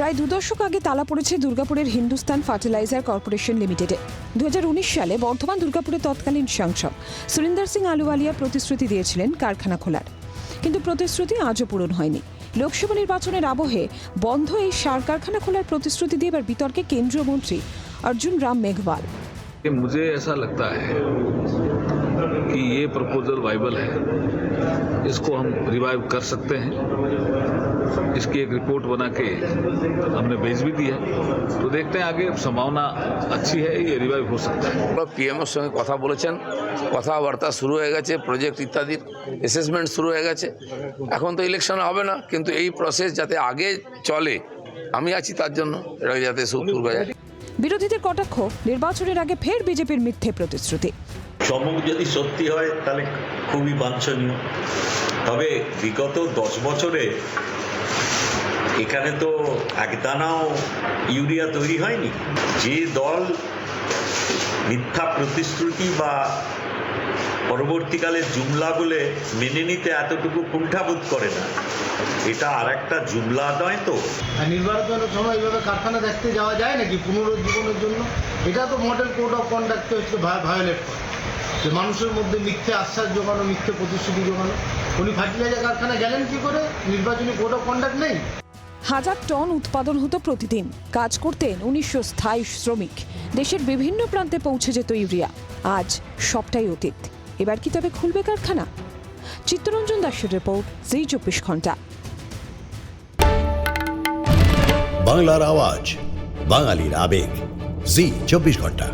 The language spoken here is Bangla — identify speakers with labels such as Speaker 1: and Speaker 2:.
Speaker 1: প্রায় দু দশক আগে তালা পড়েছে দুর্গাপুরের হিন্দুস্তান ফার্টিলাইজার কর্পোরেশন লিমিটেডে দু সালে বর্ধমান দুর্গাপুরের তৎকালীন সাংসদ সুরিন্দর সিং আলুওয়ালিয়া প্রতিশ্রুতি দিয়েছিলেন কারখানা খোলার কিন্তু প্রতিশ্রুতি আজও পূরণ হয়নি লোকসভা নির্বাচনের আবহে বন্ধ এই সার কারখানা খোলার প্রতিশ্রুতি দিয়ে এবার বিতর্কে কেন্দ্রীয় মন্ত্রী অর্জুন রাম মেঘওয়াল
Speaker 2: कि मुझे ऐसा लगता है कि ये प्रपोजल वाइबल है इसको हम रिवाइव कर सकते हैं इसकी एक रिपोर्ट बना के हमने भेज भी दी है तो देखते हैं आगे संभावना अच्छी है ये रिवाइव हो सकता है
Speaker 3: পিএমওর সঙ্গে কথা বলেছেন কথাবার্তা শুরু হয়ে গেছে প্রজেক্ট ইত্যাদির অ্যাসেসমেন্ট শুরু হয়ে গেছে এখন তো ইলেকশন হবে না কিন্তু এই প্রসেস যাতে আগে চলে আমি আছি তার জন্য এটা যাতে সুপ্রুভ যায়
Speaker 1: বিরোধীদের কটাক্ষ নির্বাচনের আগে ফের বিজেপির মিথ্যে প্রতিশ্রুতি
Speaker 4: চমক যদি সত্যি হয় তাহলে খুবই বাঞ্ছনীয় তবে বিগত দশ বছরে এখানে তো একদানাও ইউরিয়া তৈরি হয়নি। যে দল মিথ্যা প্রতিশ্রুতি বা পরবর্তীকালে জুমলা বলে মেনে নিতে এতটুকু কুণ্ঠাবোধ করে না, এটা আর একটা জুমলা নয় তো।
Speaker 5: নির্বাচনের সময় এইভাবে কারখানা দেখতে যাওয়া যায় নাকি পুনরুজ্জীবনের জন্য? এটা তো মডেল কোড অফ কন্ডাক্টে হচ্ছে ভায়োলেট করে। যে মানুষের মধ্যে মিথ্যে আশ্বাস জোগানো মিথ্যে প্রতিশ্রুতি জোগানো উনি ফার্টিলাইজার কারখানা গেলেন কি করে? নির্বাচনী কোড অফ কন্ডাক্ট নেই।
Speaker 1: হাজার টন উৎপাদন হতো প্রতিদিন। কাজ করতেন উনিশশো স্থায়ী শ্রমিক। দেশের বিভিন্ন প্রান্তে পৌঁছে যেত ইউরিয়া। আজ সবটাই অতীত। এবার কি তবে খুলবে কারখানা? চিত্তরঞ্জন দাসের রিপোর্ট, জি চব্বিশ ঘণ্টা।
Speaker 6: বাংলার আওয়াজ, বাঙালির আবেগ। জি চব্বিশ ঘণ্টা।